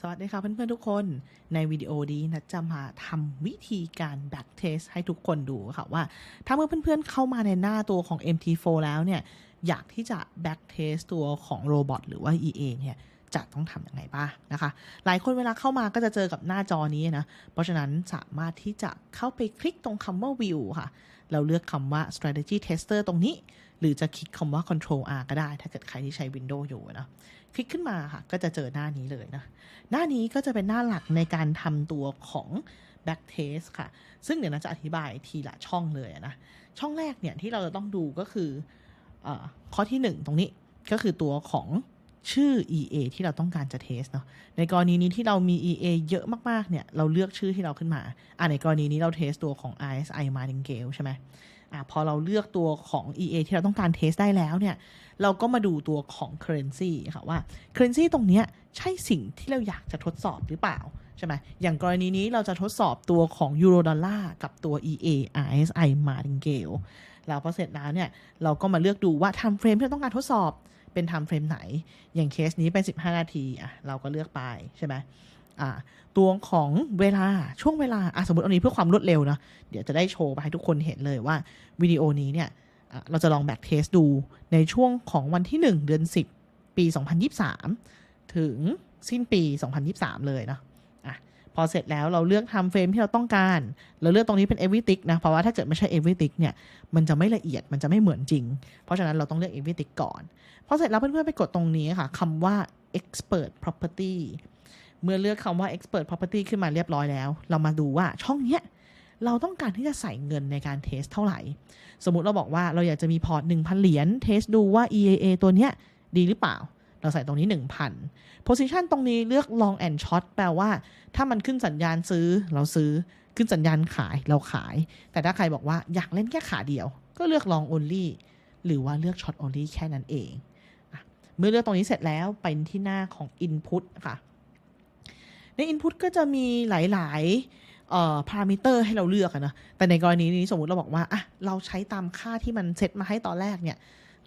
สวัสดีค่ะเพื่อนๆทุกคนในวิดีโอนี้นะจะมาทำวิธีการ back test ให้ทุกคนดูค่ะว่า ถ้าเมื่อเพื่อนๆเข้ามาในหน้าตัวของ MT4 แล้วเนี่ย อยากที่จะ back test ตัวของโรบอทหรือว่า EA เนี่ยจะต้องทำยังไงบ้างนะคะ หลายคนเวลาเข้ามาก็จะเจอกับหน้าจอนี้นะ เพราะฉะนั้นสามารถที่จะเข้าไปคลิกตรงคำว่า view ค่ะ เราเลือกคำว่า strategy tester ตรงนี้ หรือจะคลิกคำว่า control R ก็ได้ ถ้าเกิดใครที่ใช้ Windows อยู่นะคลิกขึ้นมาค่ะ ก็จะเจอหน้านี้เลยนะ หน้านี้ก็จะเป็นหน้าหลักในการทำตัวของ back test ค่ะ ซึ่งเดี๋ยวนะจะอธิบายทีละช่องเลยนะ ช่องแรกเนี่ยที่เราจะต้องดูก็คืออข้อที่ 1 ตรงนี้ก็คือตัวของ ชื่อ EA ที่เราต้องการจะเทสเนาะ ในกรณีนี้ที่เรามี EA เยอะมากๆ เนี่ย เราเลือกชื่อที่เราขึ้นมา อ่าในกรณีนี้เราเทสตัวของ RSI Martingale ใช่ไหมอ่าพอเราเลือกตัวของ EA ที่เราต้องการเทสได้แล้วเนี่ย เราก็มาดูตัวของ currency ค่ะว่า currency ตรงเนี้ยใช่สิ่งที่เราอยากจะทดสอบหรือเปล่าใช่ไหมอย่างกรณีนี้เราจะทดสอบตัวของยูโรดอลลาร์กับตัว EA RSI Martingale แล้วพอเสร็จแล้วเนี่ย เราก็มาเลือกดูว่า time frame ที่เราต้องการทดสอบ เป็นทำเฟรมไหน อย่างเคสนี้เป็น 15 นาทีอะเราก็เลือกไปใช่ไหมอ่าตัวของเวลาช่วงเวลาอะสมมติอันนี้เพื่อความรวดเร็วเนาะเดี๋ยวจะได้โชว์ไปให้ทุกคนเห็นเลยว่าวิดีโอนี้เนี่ยอะเราจะลองแบ็กเทสดูในช่วงของวันที่ 1 เดือน 10 ปี 2023 ถึงสิ้นปี 2023 เลยเนาะ พอเสร็จแล้วเราเลือกทำเฟรมที่เราต้องการ เราเลือกตรงนี้เป็น every tick นะ เพราะว่าถ้าเกิดไม่ใช่ every tick เนี่ย มันจะไม่ละเอียด มันจะไม่เหมือนจริง เพราะฉะนั้นเราต้องเลือก every tick ก่อน พอเสร็จแล้วเพื่อนๆไปกดตรงนี้ค่ะคำว่า expert property เมื่อเลือกคำว่า expert property ขึ้นมาเรียบร้อยแล้ว เรามาดูว่าช่องเนี้ยเราต้องการที่จะใส่เงินในการเทสเท่าไหร่ สมมุติเราบอกว่าเราอยากจะมีพอร์ต1,000 เหรียญ เทสดูว่า EAA ตัวเนี้ยดีหรือเปล่า เราใส่ตรงนี้ 1,000 position ตรงนี้เลือก long and short แปลว่า ถ้ามันขึ้นสัญญาณซื้อเราซื้อขึ้นสัญญาณขายเราขาย แต่ถ้าใครบอกว่าอยากเล่นแค่ขาเดียว ก็เลือก long only หรือว่าเลือก short only แค่นั้นเองอเมื่อเลือกตรงนี้เสร็จแล้วไปที่หน้าของ input ค่ะ ใน input ก็จะมีหลาย ๆพารามิเตอร์ให้เราเลือกนะ แต่ในกรณีนี้สมมติเราบอกว่าอะเราใช้ตามค่าที่มันเซตมาให้ตอนแรกเนี่ย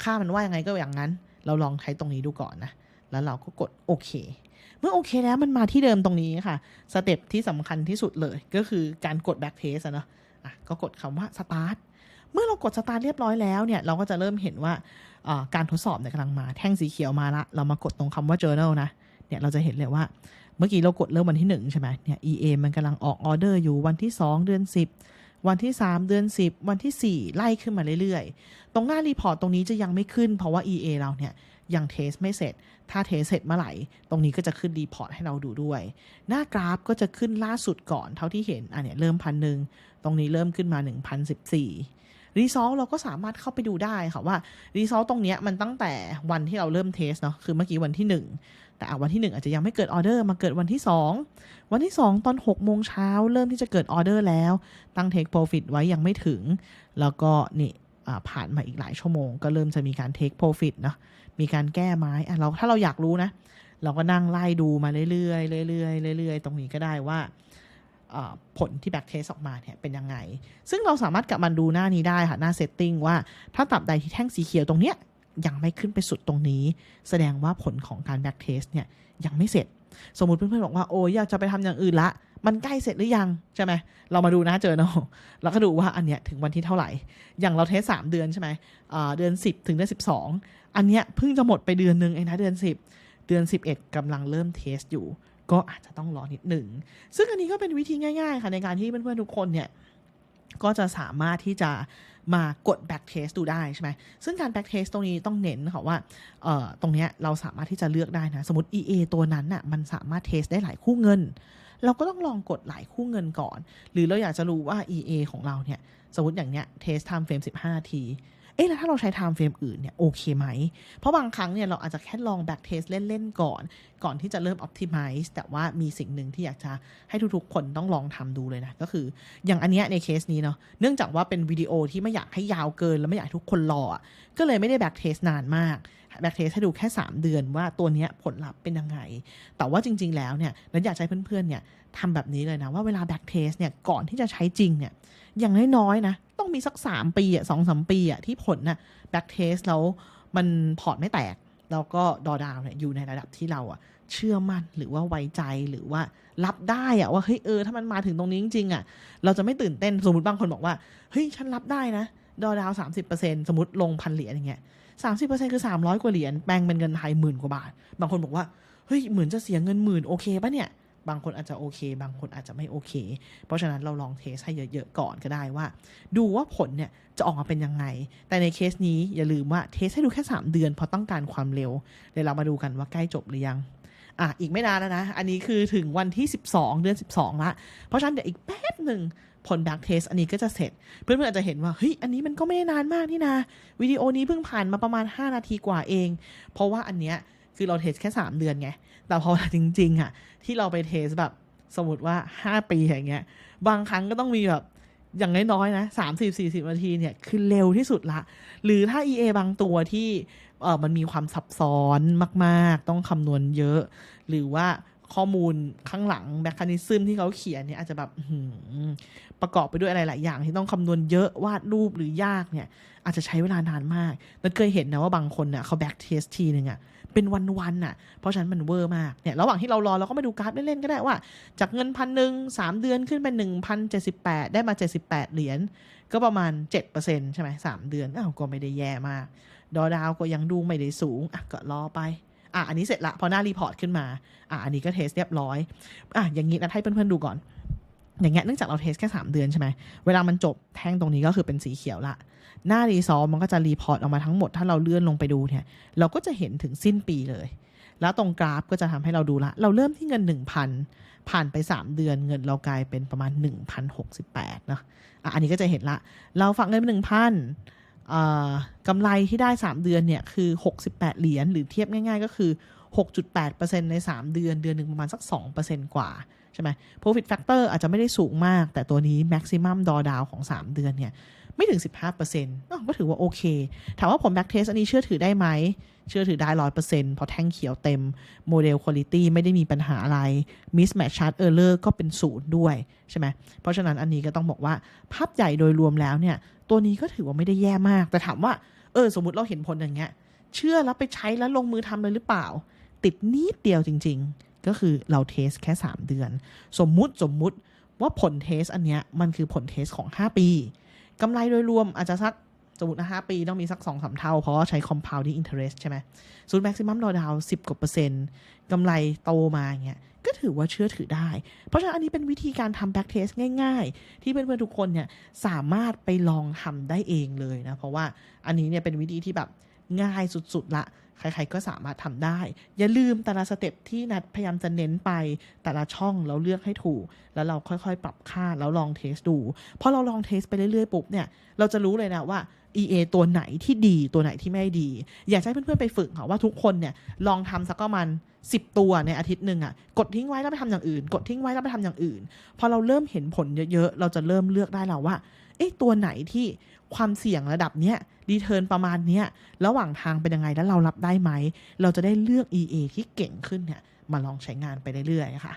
ค่ามันว่ายังไงก็อย่างนั้น เราลองใช้ตรงนี้ดูก่อนนะ แล้วเราก็กดโอเค เมื่อโอเคแล้วมันมาที่เดิมตรงนี้ค่ะ สเต็ปที่สำคัญที่สุดเลยก็คือการกด back test อะนะอะก็กดคำว่า start เมื่อเรากด start เรียบร้อยแล้วเนี่ย เราก็จะเริ่มเห็นว่าอ่าการทดสอบเนี่ยกำลังมาแท่งสีเขียวมาละ เรามากดตรงคำว่า journal นะเนี่ยเราจะเห็นเลยว่าเมื่อกี้เรากดเริ่มวันที่ 1 ใช่ไหมเนี่ย EA มันกำลังออกออเดอร์อยู่วันที่ 2 เดือน 10 วันที่ 3 เดือน 10 วันที่ 4 ไล่ขึ้นมาเรื่อยๆ ตรงหน้ารีพอร์ตตรงนี้จะยังไม่ขึ้น เพราะว่า EA เราเนี่ยยังเทสไม่เสร็จ ถ้าเทสเสร็จเมื่อไหร่ ตรงนี้ก็จะขึ้นรีพอร์ตให้เราดูด้วย หน้ากราฟก็จะขึ้นล่าสุดก่อนเท่าที่เห็น อันเนี่ยเริ่มพันหนึ่ง ตรงนี้เริ่มขึ้นมา 1,014 รีซอลเราก็สามารถเข้าไปดูได้ค่ะว่ารีซอลตรงเนี้ยมันตั้งแต่วันที่เราเริ่มเทสเนาะคือเมื่อกี้วันที่ 1 แต่อ่วันที่ 1 อาจจะยังไม่เกิดออเดอร์มาเกิดวันที่ 2 วันที่ 2 ตอน6โมงเช้าเริ่มที่จะเกิดออเดอร์แล้ว ตั้งเทคโปรฟิตไว้ยังไม่ถึง แล้วก็นี่ผ่านมาอีกหลายชั่วโมง ก็เริ่มจะมีการเทคโปรฟิตเนาะมีการแก้ไม้อะเราถ้าเราอยากรู้นะ เราก็นั่งไล่ดูมาเรื่อยๆเรื่อยๆเรื่อยๆ ตรงนี้ก็ได้ว่า ผลที่แบ็กเทสออกมาเนี่ยเป็นยังไง ซึ่งเราสามารถกลับมาดูหน้านี้ได้ค่ะ หน้าเซตติ้งว่าถ้าตับใดที่แท่งสีเขียวตรงเนี้ยยังไม่ขึ้นไปสุดตรงนี้ แสดงว่าผลของการแบ็กเทสเนี่ยยังไม่เสร็จ สมมุติเพื่อนๆบอกว่าโอ้ยอยากจะไปทำอย่างอื่นละ มันใกล้เสร็จหรือยัง ใช่ไหม เรามาดูน้าเจอเนาะแล้วก็ดูว่าอันเนี้ยถึงวันที่เท่าไหร่ อย่างเราเทสสามเดือนใช่ไหมเดือน 10 ถึงเดือน12 อันเนี้ยเพิ่งจะหมดไปเดือนหนึ่งเองนะเดือน 10 เดือน 11กำลังเริ่มเทสอยู่ ก็อาจจะต้องรอนิดหนึ่ง ซึ่งอันนี้ก็เป็นวิธีง่าย ๆ ค่ะ ในการที่เพื่อนๆทุกคนเนี่ย ก็จะสามารถที่จะมากด back test ดูได้ใช่ไหม ซึ่งการ back test ตรงนี้ต้องเน้นค่ะว่า ตรงเนี้ยเราสามารถที่จะเลือกได้นะ สมมติ EA ตัวนั้นน่ะ มันสามารถเทสได้หลายคู่เงิน เราก็ต้องลองกดหลายคู่เงินก่อน หรือเราอยากจะรู้ว่า EA ของเราเนี่ย สมมติอย่างเนี้ยเทส time frame 15นาที เอ๊ะแล้วถ้าเราใช้ time frame อื่นเนี่ยโอเคไหม เพราะบางครั้งเนี่ยเราอาจจะแค่ลอง back test เล่น ๆ ก่อน ก่อนที่จะเริ่ม optimize แต่ว่ามีสิ่งหนึ่งที่อยากจะให้ทุกๆ คนต้องลองทำดูเลยนะ ก็คืออย่างอันเนี้ยในเคสนี้เนาะเนื่องจากว่าเป็นวิดีโอที่ไม่อยากให้ยาวเกิน แล้วไม่อยากให้ทุกคนรออะก็เลยไม่ได้ back test นานมาก back test ให้ดูแค่ 3 เดือนว่าตัวนี้ผลลัพธ์เป็นยังไง แต่ว่าจริง ๆ แล้วเนี่ยนันอยากให้เพื่อนๆเนี่ยทำแบบนี้เลยนะว่าเวลา back test เนี่ยก่อนที่จะใช้จริงเนี่ยอย่างน้อยๆนะต้องมีสัก 3 ปีอะสองสามปีอะที่ผลน่ะ back test แล้วมันพอร์ตไม่แตก แล้วก็ดอดาวเนี่ยอยู่ในระดับที่เราอะเชื่อมั่นหรือว่าไว้ใจหรือว่ารับได้อะว่าเฮ้ยเออถ้ามันมาถึงตรงนี้จริงๆอะเราจะไม่ตื่นเต้นสมมติบางคนบอกว่าเฮ้ยฉันรับได้นะ ดอดาวสามสิบเปอร์เซ็นสมมติลงพันเหรียญอย่างเงี้ย สามสิบเปอร์เซ็นคือสามร้อยกว่าเหรียญแปลงเป็นเงินไทยหมื่นกว่าบาท บางคนบอกว่า เฮ้ยเหมือนจะเสียเงินหมื่นโอเคปะเนี่ย บางคนอาจจะโอเค บางคนอาจจะไม่โอเค เพราะฉะนั้นเราลองเทสให้เยอะๆก่อนก็ได้ว่า ดูว่าผลเนี่ยจะออกมาเป็นยังไง แต่ในเคสนี้อย่าลืมว่าเทสให้ดูแค่ 3 เดือนเพราะต้องการความเร็วเดี๋ยวเรามาดูกันว่าใกล้จบหรือยังอะอีกไม่นานแล้วนะ อันนี้คือถึงวันที่ 12 เดือน 12 ละ เพราะฉะนั้นเดี๋ยวอีกแป๊บหนึ่ง ผล back test อันนี้ก็จะเสร็จ เพื่อนๆอาจจะเห็นว่าเฮ้ยอันนี้มันก็ไม่ได้นานมากนี่นะวิดีโอนี้เพิ่งผ่านมาประมาณ 5 นาทีกว่าเอง เพราะว่าอันเนี้ยคือเราเทสแค่ 3 เดือนไง แต่พอจริงๆอะที่เราไปเทสแบบสมมติว่า 5 ปีอย่างเงี้ย บางครั้งก็ต้องมีแบบอย่างน้อยๆนะสามสิบสี่สิบนาทีเนี่ย คือเร็วที่สุดละ หรือถ้า EA บางตัวที่เออมันมีความซับซ้อนมาก ๆ ต้องคำนวณเยอะ หรือว่า ข้อมูลข้างหลังแมคานิซึมที่เขาเขียนเนี่ยอาจจะแบบประกอบไปด้วยอะไรหลายอย่าง ที่ต้องคำนวณเยอะวาดรูปหรือยากเนี่ย อาจจะใช้เวลานานมากนันเคยเห็นนะว่าบางคนเนี่ยเขาแบ็กเทสทีหนึ่งอะเป็นวันๆน่ะ เพราะฉะนั้นมันเวอร์มากเนี่ยระหว่างที่เรารอเราก็มาดูกราฟเล่นๆก็ได้ว่า จากเงินพันหนึ่งสามเดือนขึ้นเป็นหนึ่งพันเจ็ดสิบแปดได้มาเจ็ดสิบแปดเหรียญก็ประมาณเจ็ดเปอร์เซ็นต์ใช่ไหมสามเดือนอ้าวก็ไม่ได้แย่มาก ดอดาวก็ยังดูไม่ได้สูงอะก็รอไป อะอันนี้เสร็จละพอหน้ารีพอร์ตขึ้นมาอะอันนี้ก็เทสเรียบร้อยอะอย่างนี้นะให้เพื่อนๆดูก่อน อย่างเงี้ยเนื่องจากเราเทสแค่ 3 เดือนใช่ไหมเวลามันจบแท่งตรงนี้ก็คือเป็นสีเขียวละหน้ารีซอมันก็จะรีพอร์ตออกมาทั้งหมด ถ้าเราเลื่อนลงไปดูเนี่ย เราก็จะเห็นถึงสิ้นปีเลย แล้วตรงกราฟก็จะทำให้เราดูละ เราเริ่มที่เงิน 1,000 ผ่านไป 3 เดือนเงินเรากลายเป็นประมาณ 1,068นะอะอันนี้ก็จะเห็นละ เราฝากเงินเป็น1,000อ่า กำไรที่ได้ 3 เดือนเนี่ยคือ 68 เหรียญหรือเทียบง่าย ๆ ก็คือ 6.8%ใน 3 เดือนเดือนหนึ่งประมาณสัก 2%กว่าใช่ไหม profit factor อาจจะไม่ได้สูงมาก แต่ตัวนี้ maximum drawdown ของ 3 เดือนเนี่ย ไม่ถึง 15%อ้าวก็ถือว่าโอเค ถามว่าผม back test อันนี้เชื่อถือได้ไหม เชื่อถือได้100%เพราะแท่งเขียวเต็มโมเดล quality ไม่ได้มีปัญหาอะไร mismatch chart error ก็เป็นศูนย์ด้วยใช่ไหมเพราะฉะนั้นอันนี้ก็ต้องบอกว่าภาพใหญ่โดยรวมแล้วเนี่ย ตัวนี้ก็ถือว่าไม่ได้แย่มาก แต่ถามว่าเออสมมติเราเห็นผลอย่างเงี้ยเชื่อแล้วไปใช้แล้วลงมือทำเลยหรือเปล่า ติดนิดเดียวจริง ๆ ก็คือเราเทสแค่ 3 เดือน สมมุติสมมุติว่าผลเทสอันเนี้ยมันคือผลเทสของ 5 ปี กำไรโดยรวมอาจจะสักสมมตินะ5ปีต้องมีสัก2อสเท่า เพราะใช้ compounding interest ใช่ไหมศูนย์ maximum drawdown สิบกว่าเปอร์เซ็นต์กำไรโตมาอย่างเงี้ยก็ถือว่าเชื่อถือได้ เพราะฉะนั้นอันนี้เป็นวิธีการทำ back test ง่าย ๆ ที่เพื่อนๆทุกคนเนี่ยสามารถไปลองทำได้เองเลยนะ เพราะว่าอันนี้เนี่ยเป็นวิธีที่แบบง่ายสุดๆละ ใครๆก็สามารถทำได้ อย่าลืมแต่ละสเต็ปที่นัดพยายามจะเน้นไปแต่ละช่องเราเลือกให้ถูก แล้วเราค่อยๆ ปรับค่าแล้วลองเทสดูพอเราลองเทสไปเรื่อยๆปุ๊บเนี่ยเราจะรู้เลยนะว่า EA ตัวไหนที่ดีตัวไหนที่ไม่ดี อยากให้เพื่อนๆไปฝึกค่ะว่าทุกคนเนี่ยลองทำสักประมาณ10ตัวในอาทิตย์หนึ่งอะกดทิ้งไว้แล้วไปทำอย่างอื่น กดทิ้งไว้แล้วไปทำอย่างอื่น พอเราเริ่มเห็นผลเยอะๆ เราจะเริ่มเลือกได้แล้วว่า เอ๊ะตัวไหนที่ความเสี่ยงระดับเนี้ยดีเทิร์นประมาณเนี้ยระหว่างทางเป็นยังไงแล้วเรารับได้ไหม เราจะได้เลือก EA ที่เก่งขึ้นเนี่ยมาลองใช้งานไปเรื่อยๆค่ะ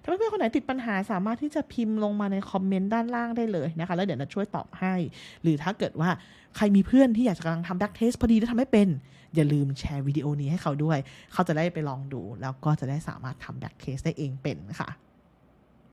ถ้าเพื่อนๆคนไหนติดปัญหาสามารถที่จะพิมพ์ลงมาในคอมเมนต์ด้านล่างได้เลยนะคะ แล้วเดี๋ยวจะช่วยตอบให้ หรือถ้าเกิดว่าใครมีเพื่อนที่อยากจะกำลังทำแบ็กเทสพอดีแล้วทำไม่เป็น อย่าลืมแชร์วิดีโอนี้ให้เขาด้วย เขาจะได้ไปลองดู แล้วก็จะได้สามารถทำแบ็กเทสได้เองเป็นค่ะ